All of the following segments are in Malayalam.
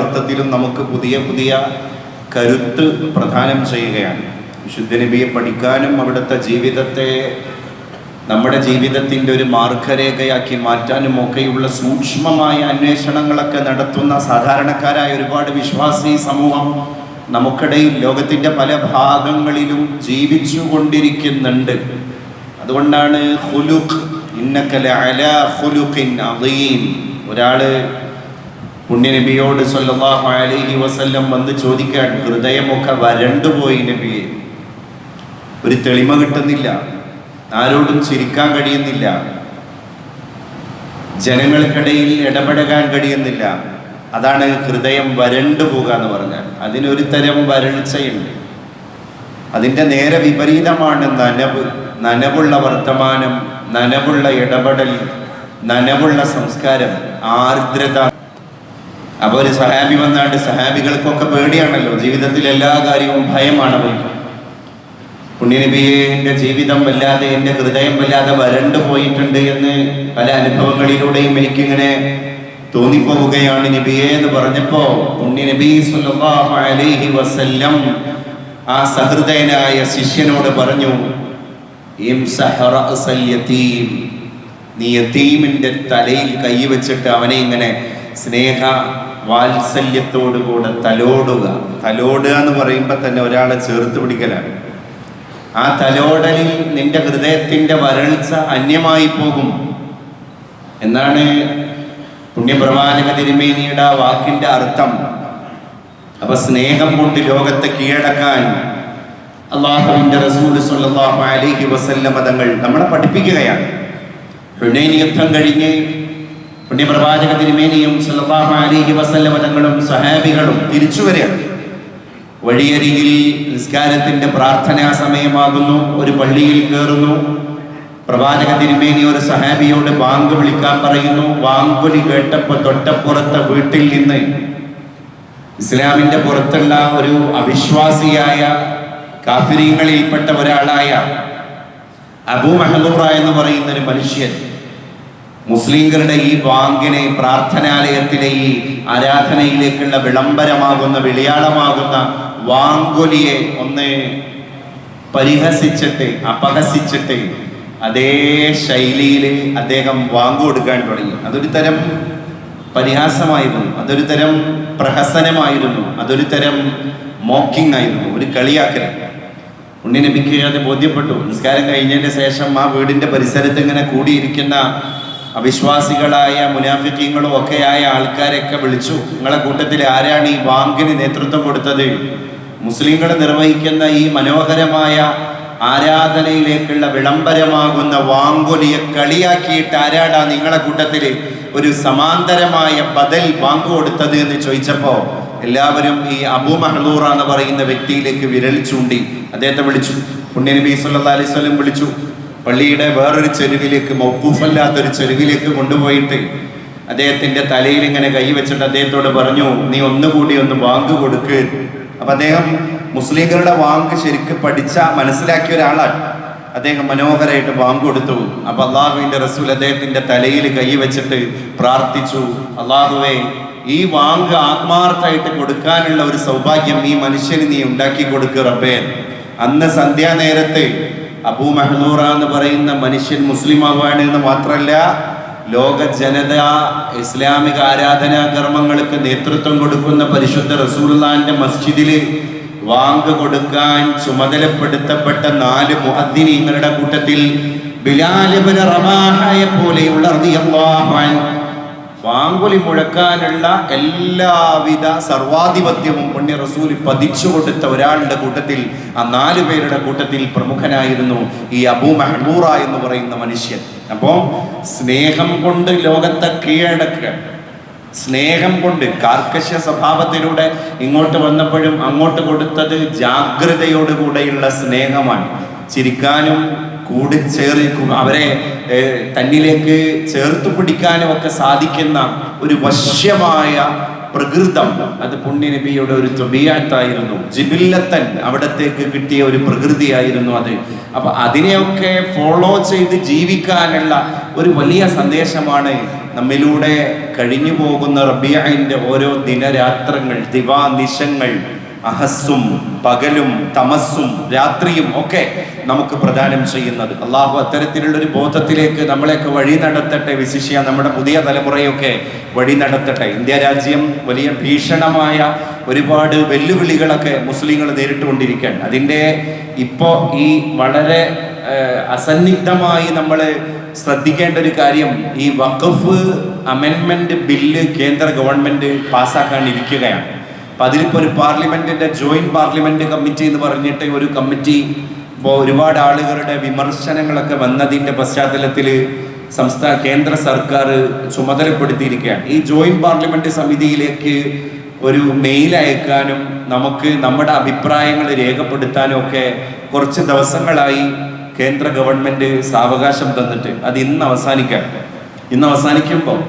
അർത്ഥത്തിലും നമുക്ക് പുതിയ പുതിയ കരുത്ത് പ്രദാനം ചെയ്യുകയാണ്. വിശുദ്ധ നബിയെ പഠിക്കാനും അവിടുത്തെ ജീവിതത്തെ നമ്മുടെ ജീവിതത്തിന്റെ ഒരു മാർഗരേഖയാക്കി മാറ്റാനും ഒക്കെയുള്ള സൂക്ഷ്മമായ അന്വേഷണങ്ങളൊക്കെ നടത്തുന്ന സാധാരണക്കാരായ ഒരുപാട് വിശ്വാസി സമൂഹം നമുക്കിടയിൽ ലോകത്തിന്റെ പല ഭാഗങ്ങളിലും ജീവിച്ചു കൊണ്ടിരിക്കുന്നുണ്ട്. അതുകൊണ്ടാണ് ഹുലുഖ് ഇന്നക്കല ഒരാൾ പുണ്യനബിയോട് സല്ലല്ലാഹു അലൈഹി വസല്ലം വന്ന് ചോദിക്കാൻ ഹൃദയമൊക്കെ വരണ്ടുപോയി നബിയെ. ഒരു തെളിമ കിട്ടുന്നില്ല. ആരോടും ചിരിക്കാൻ കഴിയുന്നില്ല. ജനങ്ങൾക്കിടയിൽ ഇടപെടകാൻ കഴിയുന്നില്ല. അതാണ് ഹൃദയം വരണ്ടു പോകുക എന്ന് പറഞ്ഞാൽ. അതിനൊരു തരം വരൾച്ചയുണ്ട്. അതിന്റെ നേരെ വിപരീതമാണ് നനവ്. നനവുള്ള വർത്തമാനം നനവുള്ള ഇടപെടൽ നനവുള്ള സംസ്കാരം ആർദ്രത അപ്പോൾ ഒരു സഹാബി വന്നാണ്ട് സഹാബികൾക്കൊക്കെ പേടിയാണല്ലോ ജീവിതത്തിൽ എല്ലാ കാര്യവും ഭയമാണ് അവർക്ക് പുണ്യനബിയെ എന്റെ ജീവിതം വല്ലാതെ എന്റെ ഹൃദയം വല്ലാതെ വരണ്ടു പോയിട്ടുണ്ട് എന്ന് പല അനുഭവങ്ങളിലൂടെയും എനിക്കിങ്ങനെ തോന്നിപ്പോവുകയാണ് നബിയെ എന്ന് പറഞ്ഞപ്പോ പുണ്യനബി സല്ലല്ലാഹു അലൈഹി വസല്ലം ആ സഹൃദയനായ ശിഷ്യനോട് പറഞ്ഞു. നീ യതീമിന്റെ തലയിൽ കൈവച്ചിട്ട് അവനെ ഇങ്ങനെ സ്നേഹ വാത്സല്യത്തോടുകൂടെ തലോടുക. തലോടുക എന്ന് പറയുമ്പോൾ തന്നെ ഒരാളെ ചേർത്ത് പിടിക്കലാണ്. ആ തലോടലിൽ നിന്റെ ഹൃദയത്തിന്റെ വരൾച്ച അന്യമായി പോകും. എന്നാണ് പുണ്യപ്രവാചക തിരുമേനിയുടെ ആ വാക്കിന്റെ അർത്ഥം. അപ്പൊ സ്നേഹം കൊണ്ട് ലോകത്തെ കീഴടക്കാൻ അള്ളാഹുവിന്റെ റസൂൽ സല്ലല്ലാഹു അലൈഹി വസല്ലമ മതങ്ങൾ നമ്മളെ പഠിപ്പിക്കുകയാണ്. ഹുനൈൻ യുദ്ധം കഴിഞ്ഞ് പുണ്യപ്രവാചക തിരുമേനിയും സല്ലല്ലാഹു അലൈഹി വസല്ലമ തങ്ങളും സഹാബികളും തിരിച്ചു വരികയാണ്. വഴിയരികിൽ നിസ്കാരത്തിന്റെ പ്രാർത്ഥനാ സമയമാകുന്നു ഒരു പള്ളിയിൽ കയറുന്നു. പ്രവാചക തിരുമേനി ഒരു സഹാബിയോട് വാങ്ക് വിളിക്കാൻ പറയുന്നു വാങ്കുലി കേട്ടപ്പോൾ തൊട്ടപ്പുറത്തെ വീട്ടിൽ നിന്ന് ഇസ്ലാമിന്റെ പുറത്തുള്ള ഒരു അവിശ്വാസിയായ കാഫിരീങ്ങളിൽപ്പെട്ട ഒരാളായ അബൂ മെഹദൂറ എന്ന് പറയുന്ന ഒരു മനുഷ്യൻ മുസ്ലിങ്ങളുടെ ഈ വാങ്കിനെ പ്രാർത്ഥനാലയത്തിലെ ഈ ആരാധനയിലേക്കുള്ള വിളംബരമാകുന്ന വിളിയാളമാകുന്ന വാങ്കൊലിയെ ഒന്ന് പരിഹസിച്ചിട്ട് അപഹസിച്ചിട്ട് അതേ ശൈലിയിൽ അദ്ദേഹം വാങ്കു കൊടുക്കാൻ തുടങ്ങി. അതൊരു തരം പരിഹാസമായിരുന്നു. അതൊരു തരം പ്രഹസനമായിരുന്നു. അതൊരു തരം മോക്കിംഗ് ആയിരുന്നു ഒരു കളിയാക്കൽ ഉണ്ണിനെ അത് ബോധ്യപ്പെട്ടു. നിസ്കാരം കഴിഞ്ഞതിന് ശേഷം ആ വീടിന്റെ പരിസരത്ത് ഇങ്ങനെ കൂടിയിരിക്കുന്ന അവിശ്വാസികളായ മുനാഫിക്കങ്ങളും ആയ ആൾക്കാരെയൊക്കെ വിളിച്ചു. നിങ്ങളെ കൂട്ടത്തിൽ ആരാണ് ഈ ബാങ്കിന് നേതൃത്വം കൊടുത്തത്? മുസ്ലിങ്ങൾ നിർവഹിക്കുന്ന ഈ മനോഹരമായ ആരാധനയിലേക്കുള്ള വിളംബരമാകുന്ന വാങ്കൊലിയെ കളിയാക്കിയിട്ട് ആരാടാ നിങ്ങളെ കൂട്ടത്തിൽ ഒരു സമാന്തരമായ ബദൽ വാങ്ക് കൊടുത്തത് എന്ന് ചോദിച്ചപ്പോ എല്ലാവരും ഈ അബു മഹദൂറ എന്ന് പറയുന്ന വ്യക്തിയിലേക്ക് വിരൽ ചൂണ്ടി അദ്ദേഹത്തെ വിളിച്ചു. പുണ്യനബി സല്ലാ അലൈഹി വസല്ലം വിളിച്ചു. പള്ളിയുടെ വേറൊരു ചെരുവിലേക്ക് മൗക്കൂഫല്ലാത്തൊരു ചെരുവിലേക്ക് കൊണ്ടുപോയിട്ട് അദ്ദേഹത്തിന്റെ തലയിൽ ഇങ്ങനെ കൈവച്ചിട്ട് അദ്ദേഹത്തോട് പറഞ്ഞു നീ ഒന്നുകൂടി ഒന്ന് വാങ്ക് കൊടുക്ക്. അപ്പം അദ്ദേഹം മുസ്ലിങ്ങളുടെ വാങ്ക് ശരിക്കും പഠിച്ച മനസ്സിലാക്കിയ ഒരാളാണ്. അദ്ദേഹം മനോഹരമായിട്ട് വാങ്ക് കൊടുത്തു. അപ്പം അള്ളാഹുവിന്റെ റസൂൽ അദ്ദേഹത്തിന്റെ തലയിൽ കൈവച്ചിട്ട് പ്രാർത്ഥിച്ചു. അള്ളാഹുവേ ഈ വാങ്ക് ആത്മാർത്ഥമായിട്ട് കൊടുക്കാനുള്ള ഒരു സൗഭാഗ്യം ഈ മനുഷ്യന് നീ ഉണ്ടാക്കി കൊടുക്കുക റബ്ബേ. അന്ന് സന്ധ്യാനേരത്ത് അബൂ മെഹനൂറ എന്ന് പറയുന്ന മനുഷ്യൻ മുസ്ലിം ആവാണ് എന്ന് മാത്രമല്ല ലോക ജനത ഇസ്ലാമിക ആരാധനാ കർമ്മങ്ങൾക്ക് നേതൃത്വം കൊടുക്കുന്ന പരിശുദ്ധ റസൂലുള്ളാന്റെ മസ്ജിദിൽ വാങ്ക് കൊടുക്കാൻ ചുമതലപ്പെടുത്തപ്പെട്ട നാല് മുഹദ്ദിനീങ്ങളുടെ കൂട്ടത്തിൽ ബിലാലിബിന് റമാഹയെ പോലെയുള്ള വാങ്കുലി മുഴക്കാനുള്ള എല്ലാവിധ സർവാധിപത്യവും പുണ്യ റസൂൽ പതിച്ചു കൊടുത്ത ഒരാളുടെ കൂട്ടത്തിൽ ആ നാല് പേരുടെ കൂട്ടത്തിൽ പ്രമുഖനായിരുന്നു ഈ അബൂ മെഹബൂറ എന്ന് പറയുന്ന മനുഷ്യൻ. അപ്പോ സ്നേഹം കൊണ്ട് ലോകത്തെ കീഴടക്കുക സ്നേഹം കൊണ്ട് കാർക്കശ്യ സ്വഭാവത്തിലൂടെ ഇങ്ങോട്ട് വന്നപ്പോഴും അങ്ങോട്ട് കൊടുത്തത് ജാഗ്രതയോടുകൂടെയുള്ള സ്നേഹമാണ്. ചിരിക്കാനും കൂടി ചേറി അവരെ തന്നിലേക്ക് ചേർത്ത് പിടിക്കാനും ഒക്കെ സാധിക്കുന്ന ഒരു വശ്യമായ പ്രകൃതം. അത് പുണ്യനബിയുടെ ഒരു തൊബിയാത്തായിരുന്നു. ജിബില്ലത്തൻ അവിടത്തേക്ക് കിട്ടിയ ഒരു പ്രകൃതിയായിരുന്നു അത്. അപ്പൊ അതിനെയൊക്കെ ഫോളോ ചെയ്ത് ജീവിക്കാനുള്ള ഒരു വലിയ സന്ദേശമാണ് നമ്മിലൂടെ കഴിഞ്ഞു പോകുന്ന റബിയായിന്റെ ഓരോ ദിനരാത്രങ്ങൾ ദിവാനിശങ്ങൾ അഹസ്സും പകലും തമസ്സും രാത്രിയും ഒക്കെ നമുക്ക് പ്രദാനം ചെയ്യുന്നത്. അള്ളാഹു അത്തരത്തിലുള്ള ഒരു ബോധത്തിലേക്ക് നമ്മളെയൊക്കെ വഴി നടത്തട്ടെ വിശിഷ്യ നമ്മുടെ പുതിയ തലമുറയൊക്കെ വഴി നടത്തട്ടെ. ഇന്ത്യ രാജ്യം വലിയ ഭീഷണമായ ഒരുപാട് വെല്ലുവിളികളൊക്കെ മുസ്ലിങ്ങൾ നേരിട്ടുകൊണ്ടിരിക്കുകയാണ് അതിന്റെ ഇപ്പോൾ ഈ വളരെ അസന്നിഗ്ധമായി നമ്മൾ ശ്രദ്ധിക്കേണ്ട ഒരു കാര്യം ഈ വഖഫ് അമെൻമെന്റ് ബില്ല് കേന്ദ്ര ഗവൺമെന്റ് പാസ്സാക്കാൻ ഇരിക്കുകയാണ് അപ്പൊ അതിലിപ്പോ ഒരു പാർലമെന്റിന്റെ ജോയിന്റ് പാർലമെന്റ് കമ്മിറ്റി എന്ന് പറഞ്ഞിട്ട് ഒരു കമ്മിറ്റി ഇപ്പോൾ ഒരുപാട് ആളുകളുടെ വിമർശനങ്ങളൊക്കെ വന്നതിന്റെ പശ്ചാത്തലത്തിൽ സംസ്ഥാന കേന്ദ്ര സർക്കാർ ചുമതലപ്പെടുത്തിയിരിക്കുകയാണ്. ഈ ജോയിന്റ് പാർലമെന്റ് സമിതിയിലേക്ക് ഒരു മെയിൽ അയക്കാനും നമുക്ക് നമ്മുടെ അഭിപ്രായങ്ങൾ രേഖപ്പെടുത്താനും ഒക്കെ കുറച്ച് ദിവസങ്ങളായി കേന്ദ്ര ഗവൺമെന്റ് സാവകാശം തന്നിട്ട്. അത് ഇന്ന് അവസാനിക്കാം. ഇന്ന് അവസാനിക്കുമ്പോൾ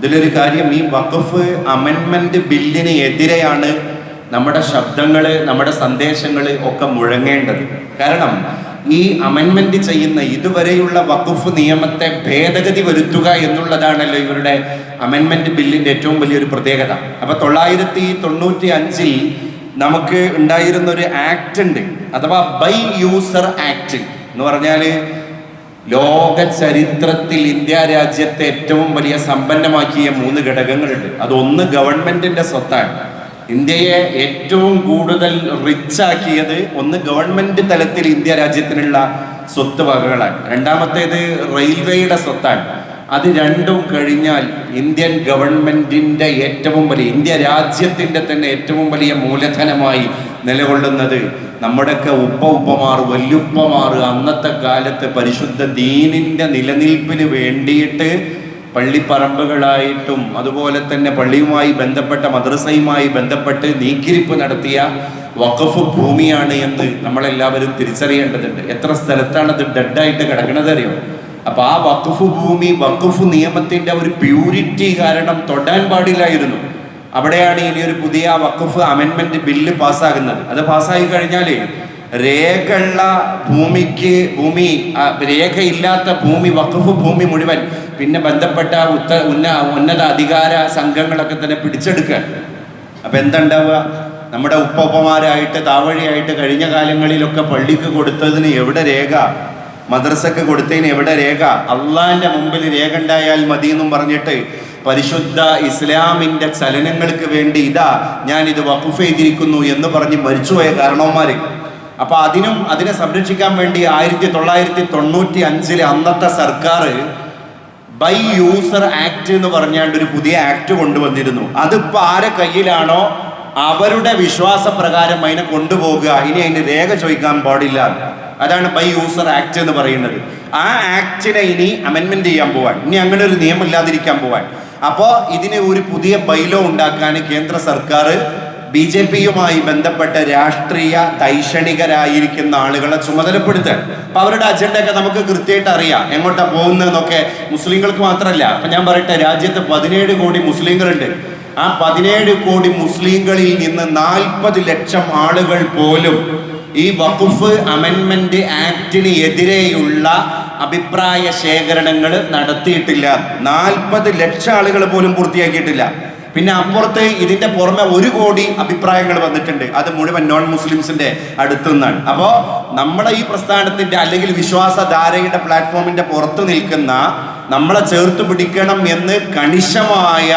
ഇതിലൊരു കാര്യം ഈ വഖഫ് അമെൻമെന്റ് ബില്ലിന് എതിരെയാണ് നമ്മുടെ ശബ്ദങ്ങൾ നമ്മുടെ സന്ദേശങ്ങൾ ഒക്കെ മുഴങ്ങേണ്ടത്. കാരണം ഈ അമെൻമെന്റ് ചെയ്യുന്ന ഇതുവരെയുള്ള വഖഫ് നിയമത്തെ ഭേദഗതി വരുത്തുക എന്നുള്ളതാണല്ലോ ഇവരുടെ അമെൻമെന്റ് ബില്ലിന്റെ ഏറ്റവും വലിയൊരു പ്രത്യേകത. അപ്പൊ തൊള്ളായിരത്തി തൊണ്ണൂറ്റി അഞ്ചിൽ നമുക്ക് ഉണ്ടായിരുന്ന ഒരു ആക്ട് ഉണ്ട്. അഥവാ ബൈ യൂസർ ആക്ട് എന്ന് പറഞ്ഞാൽ ലോക ചരിത്രത്തിൽ ഇന്ത്യ രാജ്യത്തെ ഏറ്റവും വലിയ സമ്പന്നമാക്കിയ മൂന്ന് ഘടകങ്ങളുണ്ട്. അതൊന്ന് ഗവൺമെന്റിന്റെ സ്വത്താണ്. ഇന്ത്യയെ ഏറ്റവും കൂടുതൽ റിച്ച് ആക്കിയത് ഒന്ന് ഗവൺമെന്റ് തലത്തിൽ ഇന്ത്യ രാജ്യത്തിനുള്ള സ്വത്ത് വകകളാണ്. രണ്ടാമത്തേത് റെയിൽവേയുടെ സ്വത്താണ്. അത് രണ്ടും കഴിഞ്ഞാൽ ഇന്ത്യൻ ഗവൺമെന്റിന്റെ ഏറ്റവും വലിയ ഇന്ത്യ രാജ്യത്തിന്റെ തന്നെ ഏറ്റവും വലിയ മൂലധനമായി നിലകൊള്ളുന്നത്. നമ്മുടെയൊക്കെ ഉപ്പ ഉപ്പമാർ വല്യുപ്പമാർ അന്നത്തെ കാലത്തെ പരിശുദ്ധ ദീനിന്റെ നിലനിൽപ്പിന് വേണ്ടിയിട്ട് പള്ളിപ്പറമ്പുകളായിട്ടും അതുപോലെ തന്നെ പള്ളിയുമായി ബന്ധപ്പെട്ട മദ്രസയുമായി ബന്ധപ്പെട്ട് നീക്കിരിപ്പ് നടത്തിയ വഖഫ് ഭൂമിയാണ് എന്ന് നമ്മളെല്ലാവരും തിരിച്ചറിയേണ്ടതുണ്ട്. എത്ര സ്ഥലത്താണ് അത് ഡെഡായിട്ട് കിടക്കുന്നത് അറിയോ? അപ്പൊ ആ വഖഫ് ഭൂമി വഖഫ് നിയമത്തിന്റെ ഒരു പ്യൂരിറ്റി കാരണം തൊടാൻ പാടില്ലായിരുന്നു. അവിടെയാണ് ഇനി ഒരു പുതിയ വഖഫ് അമെൻമെന്റ് ബില്ല് പാസ്സാകുന്നത്. അത് പാസ്സായി കഴിഞ്ഞാൽ രേഖയുള്ള ഭൂമിക്ക് ഭൂമി രേഖയില്ലാത്ത ഭൂമി വഖഫ് ഭൂമി മുഴുവൻ പിന്നെ ബന്ധപ്പെട്ട ഉത്ത ഉന്ന ഉന്നത അധികാര സംഘങ്ങളൊക്കെ തന്നെ പിടിച്ചെടുക്കുക. അപ്പൊ എന്തുണ്ടാവുക? നമ്മുടെ ഉപ്പമാരായിട്ട് താവഴിയായിട്ട് കഴിഞ്ഞ കാലങ്ങളിലൊക്കെ പള്ളിക്ക് കൊടുത്തതിന് എവിടെ രേഖ? മദ്രസക്ക് കൊടുത്തതിന് എവിടെ രേഖ? അള്ളാന്റെ മുമ്പിൽ രേഖ ഉണ്ടായാൽ മതി എന്നും പറഞ്ഞിട്ട് പരിശുദ്ധ ഇസ്ലാമിന്റെ ചലനങ്ങൾക്ക് വേണ്ടി ഇതാ ഞാൻ ഇത് വഖഫ് ചെയ്തിരിക്കുന്നു എന്ന് പറഞ്ഞ് മരിച്ചുപോയ കാരണവന്മാർ അപ്പൊ അതിനും അതിനെ സംരക്ഷിക്കാൻ വേണ്ടി ആയിരത്തി തൊള്ളായിരത്തി തൊണ്ണൂറ്റി അഞ്ചിലെ അന്നത്തെ സർക്കാർ ബൈ യൂസർ ആക്ട് എന്ന് പറഞ്ഞാണ്ട് ഒരു പുതിയ ആക്ട് കൊണ്ടുവന്നിരുന്നു. അതിപ്പോ ആരെ കയ്യിലാണോ അവരുടെ വിശ്വാസപ്രകാരം അതിനെ കൊണ്ടുപോകുക. ഇനി അതിന് രേഖ ചോദിക്കാൻ പാടില്ല. അതാണ് ബൈ യൂസർ ആക്ട് എന്ന് പറയുന്നത്. ആ ആക്ടിനെ ഇനി അമെൻമെന്റ് ചെയ്യാൻ പോവാൻ. ഇനി അങ്ങനെ ഒരു നിയമം ഇല്ലാതിരിക്കാൻ പോവാൻ. അപ്പോ ഇതിന് ഒരു പുതിയ ബൈലോ ഉണ്ടാക്കാൻ കേന്ദ്ര സർക്കാർ ബി ജെ പിയുമായി ബന്ധപ്പെട്ട രാഷ്ട്രീയ ദൈക്ഷണികരായിരിക്കുന്ന ആളുകളെ ചുമതലപ്പെടുത്തുക അപ്പൊ അവരുടെ അജണ്ട അജണ്ടയൊക്കെ നമുക്ക് കൃത്യമായിട്ട് അറിയാം. എങ്ങോട്ടാ പോകുന്നതെന്നൊക്കെ മുസ്ലിങ്ങൾക്ക് മാത്രമല്ല. അപ്പൊ ഞാൻ പറയട്ടെ രാജ്യത്ത് പതിനേഴ് കോടി മുസ്ലിങ്ങളുണ്ട്. ആ പതിനേഴ് കോടി മുസ്ലിങ്ങളിൽ നിന്ന് നാൽപ്പത് ലക്ഷം ആളുകൾ പോലും ഈ വഖുഫ് അമെൻമെന്റ് ആക്ടിന് എതിരെയുള്ള അഭിപ്രായ ശേഖരണങ്ങൾ നടത്തിയിട്ടില്ല. നാൽപ്പത് ലക്ഷം ആളുകൾ പോലും പൂർത്തിയാക്കിയിട്ടില്ല. പിന്നെ അപ്പുറത്ത് ഇതിന്റെ പുറമെ ഒരു കോടി അഭിപ്രായങ്ങൾ വന്നിട്ടുണ്ട്. അത് മുഴുവൻ നോൺ മുസ്ലിംസിന്റെ അടുത്തു നിന്നാണ് അപ്പോ നമ്മളെ ഈ പ്രസ്ഥാനത്തിന്റെ അല്ലെങ്കിൽ വിശ്വാസധാരയുടെ പ്ലാറ്റ്ഫോമിന്റെ പുറത്ത് നിൽക്കുന്ന നമ്മളെ ചേർത്ത് പിടിക്കണം എന്ന് കണിശമായ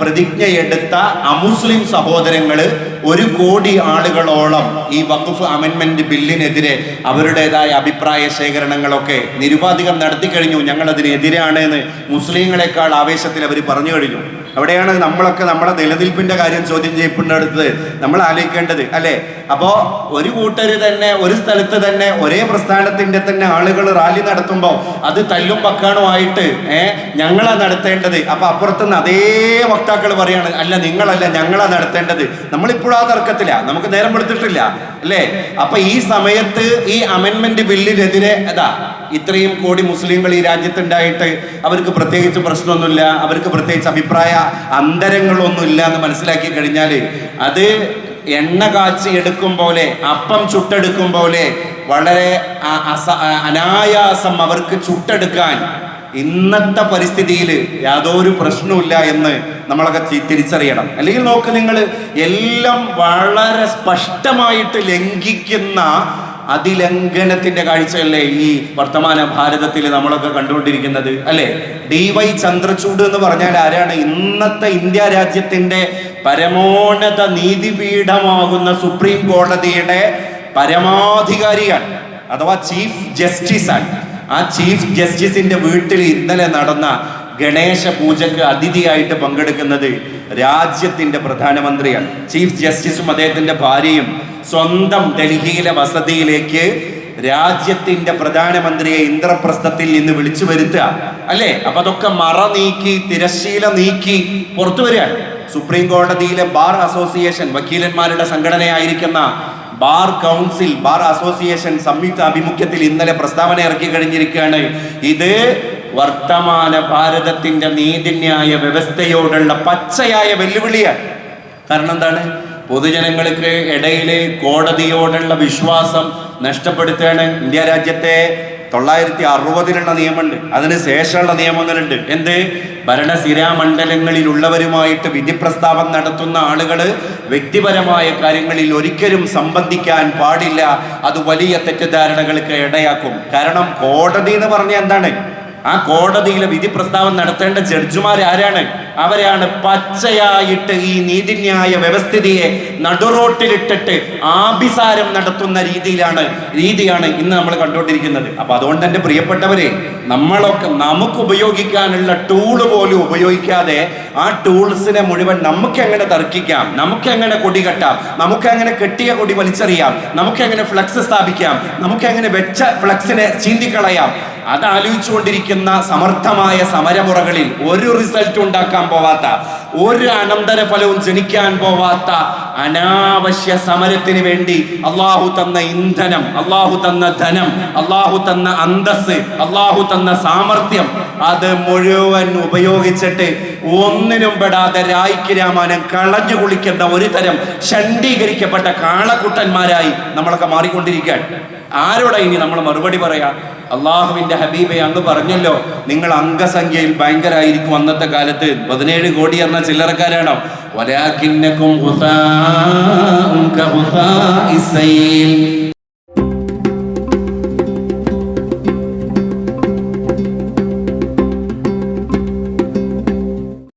പ്രതിജ്ഞ എടുത്ത അമുസ്ലിം സഹോദരങ്ങൾ ഒരു കോടി ആളുകളോളം ഈ വഖഫ് അമെൻമെന്റ് ബില്ലിനെതിരെ അവരുടേതായ അഭിപ്രായ ശേഖരണങ്ങളൊക്കെ നിരുപാധികം നടത്തി കഴിഞ്ഞു. ഞങ്ങൾ അതിനെതിരാണ് എന്ന് മുസ്ലിങ്ങളെക്കാൾ ആവേശത്തിൽ അവർ പറഞ്ഞു കഴിഞ്ഞു. അവിടെയാണ് നമ്മളൊക്കെ നമ്മുടെ നിലനിൽപ്പിന്റെ കാര്യം ചോദ്യം ചെയ്യപ്പെടുന്നിടത്ത് നമ്മൾ ആലോചിക്കേണ്ടത് അല്ലെ? അപ്പോ ഒരു കൂട്ടര് തന്നെ ഒരു സ്ഥലത്ത് തന്നെ ഒരേ പ്രസ്ഥാനത്തിന്റെ തന്നെ ആളുകൾ റാലി നടത്തുമ്പോൾ അത് തല്ലും പക്കാണുമായിട്ട് ഏഹ് ഞങ്ങളാ നടത്തേണ്ടത്. അപ്പൊ അപ്പുറത്തുനിന്ന് അതേ വക്താക്കൾ പറയാണ് അല്ല നിങ്ങളല്ല ഞങ്ങളാ നടത്തേണ്ടത്. നമ്മളിപ്പോഴും ആ തർക്കത്തില്ല നമുക്ക് നേരം എടുത്തിട്ടില്ല അല്ലേ? അപ്പൊ ഈ സമയത്ത് ഈ അമെന്മെന്റ് ബില്ലിനെതിരെ അതാ ഇത്രയും കോടി മുസ്ലിങ്ങൾ ഈ രാജ്യത്തുണ്ടായിട്ട് അവർക്ക് പ്രത്യേകിച്ച് പ്രശ്നമൊന്നുമില്ല അവർക്ക് പ്രത്യേകിച്ച് അഭിപ്രായ അന്തരങ്ങളൊന്നും ഇല്ല എന്ന് മനസ്സിലാക്കി കഴിഞ്ഞാൽ അത് എണ്ണ കാച്ചി എടുക്കും പോലെ അപ്പം ചുട്ടെടുക്കും പോലെ വളരെ അനായാസം അവർക്ക് ചുട്ടെടുക്കാൻ ഇന്നത്തെ പരിസ്ഥിതിയിൽ യാതൊരു പ്രശ്നമില്ല എന്ന് നമ്മളൊക്കെ തിരിച്ചറിയണം. അല്ലെങ്കിൽ നോക്ക് നിങ്ങൾ എല്ലാം വളരെ സ്പഷ്ടമായിട്ട് ലംഘിക്കുന്ന അതിലംഘനത്തിന്റെ കാഴ്ചയല്ലേ ഈ വർത്തമാന ഭാരതത്തിൽ നമ്മളൊക്കെ കണ്ടുകൊണ്ടിരിക്കുന്നത് അല്ലെ? ഡി വൈ ചന്ദ്രചൂഡ് എന്ന് പറഞ്ഞാൽ ആരാണ്? ഇന്നത്തെ ഇന്ത്യ രാജ്യത്തിന്റെ പരമോന്നത നീതിപീഠമാകുന്ന സുപ്രീം കോടതിയുടെ പരമാധികാരിയാണ് അഥവാ ചീഫ് ജസ്റ്റിസ് ആണ് ആ ചീഫ് ജസ്റ്റിസിന്റെ വീട്ടിൽ ഇന്നലെ നടന്ന ഗണേശ പൂജക്ക് അതിഥിയായിട്ട് പങ്കെടുക്കുന്നത് രാജ്യത്തിന്റെ പ്രധാനമന്ത്രിയാണ്. ചീഫ് ജസ്റ്റിസും അദ്ദേഹത്തിന്റെ ഭാര്യയും സ്വന്തം ഡൽഹിയിലെ വസതിയിലേക്ക് രാജ്യത്തിന്റെ പ്രധാനമന്ത്രിയെ ഇന്ദ്രപ്രസ്ഥത്തിൽ നിന്ന് വിളിച്ചു വരുത്തുക. അല്ലേ? അപ്പൊ അതൊക്കെ മറ നീക്കി തിരശീല നീക്കി പുറത്തു വരികയാണ്. സുപ്രീം കോടതിയിലെ ബാർ അസോസിയേഷൻ വക്കീലന്മാരുടെ സംഘടനയായിരിക്കുന്ന ബാർ കൗൺസിൽ ബാർ അസോസിയേഷൻ സംയുക്ത ആഭിമുഖ്യത്തിൽ ഇന്നലെ പ്രസ്താവന ഇറക്കി കഴിഞ്ഞിരിക്കുകയാണ്. ഇത് വർത്തമാന ഭാരതത്തിന്റെ നീതിന്യായ വ്യവസ്ഥയോടുള്ള പച്ചയായ വെല്ലുവിളിയാണ്. കാരണം എന്താണ്? പൊതുജനങ്ങൾക്ക് ഇടയിലെ കോടതിയോടുള്ള വിശ്വാസം നഷ്ടപ്പെടുത്തുകയാണ് ഇന്ത്യ രാജ്യത്തെ തൊള്ളായിരത്തി അറുപതിലുള്ള നിയമമുണ്ട്. അതിന് ശേഷമുള്ള നിയമങ്ങളുണ്ട്. എന്ത്? ഭരണസിരാ മണ്ഡലങ്ങളിലുള്ളവരുമായിട്ട് വിധി പ്രസ്താവം നടത്തുന്ന ആളുകൾ വ്യക്തിപരമായ കാര്യങ്ങളിൽ ഒരിക്കലും സംബന്ധിക്കാൻ പാടില്ല. അത് വലിയ തെറ്റിദ്ധാരണകൾക്ക് ഇടയാക്കും. കാരണം കോടതി എന്ന് പറഞ്ഞ എന്താണ്? ആ കോടതിയിലെ വിധി പ്രസ്താവം നടത്തേണ്ട ജഡ്ജിമാർ ആരാണ്? അവരാണ് പച്ചയായിട്ട് ഈ നീതിന്യായ വ്യവസ്ഥിതിയെ നടുറോട്ടിലിട്ടിട്ട് ആഭിസാരം നടത്തുന്ന രീതിയിലാണ് രീതിയാണ് ഇന്ന് നമ്മൾ കണ്ടുകൊണ്ടിരിക്കുന്നത്. അപ്പൊ അതുകൊണ്ട് തന്നെ പ്രിയപ്പെട്ടവരെ നമ്മളൊക്കെ നമുക്ക് ഉപയോഗിക്കാനുള്ള ടൂൾ പോലും ഉപയോഗിക്കാതെ ആ ടൂൾസിനെ മുഴുവൻ നമുക്ക് എങ്ങനെ തർക്കിക്കാം? നമുക്ക് എങ്ങനെ കൊടി കെട്ടാം? നമുക്ക് എങ്ങനെ കെട്ടിയ കൊടി വലിച്ചെറിയാം? നമുക്ക് എങ്ങനെ ഫ്ലക്സ് സ്ഥാപിക്കാം? നമുക്ക് എങ്ങനെ വെച്ച ഫ്ലക്സിനെ ചീന്തിക്കളയാം? അത് ആലോചിച്ചുകൊണ്ടിരിക്കുന്ന സമർത്ഥമായ സമരമുറകളിൽ ഒരു റിസൾട്ട് ഉണ്ടാക്കാൻ പോവാത്ത ഒരു അനന്തരഫലവും ജനിക്കാൻ പോവാത്ത അനാവശ്യ സമരത്തിന് വേണ്ടി അള്ളാഹു തന്ന ഇന്ധനം അള്ളാഹു തന്ന ധനം അള്ളാഹു തന്ന അന്തസ് അള്ളാഹു തന്ന സാമർഥ്യം അത് മുഴുവൻ ഉപയോഗിച്ചിട്ട് ഒന്നിനും പെടാതെ രായിക്ക് രാമാനം കളഞ്ഞു കുളിക്കേണ്ട ഒരു തരം ഷണ്ഡീകരിക്കപ്പെട്ട കാളക്കുട്ടന്മാരായി നമ്മളൊക്കെ മാറിക്കൊണ്ടിരിക്കുകയാണ്. ആരോടാ ഇനി നമ്മൾ മറുപടി പറയാ? അള്ളാഹുവിന്റെ ഹബീബെ അങ്ങ് പറഞ്ഞല്ലോ നിങ്ങൾ അംഗസംഖ്യയിൽ ഭയങ്കരായിരിക്കും അന്നത്തെ കാലത്ത്. പതിനേഴ് കോടി എന്ന ചില്ലറക്കാരാണോ? ولكنكم غثاء كغثاء السيل.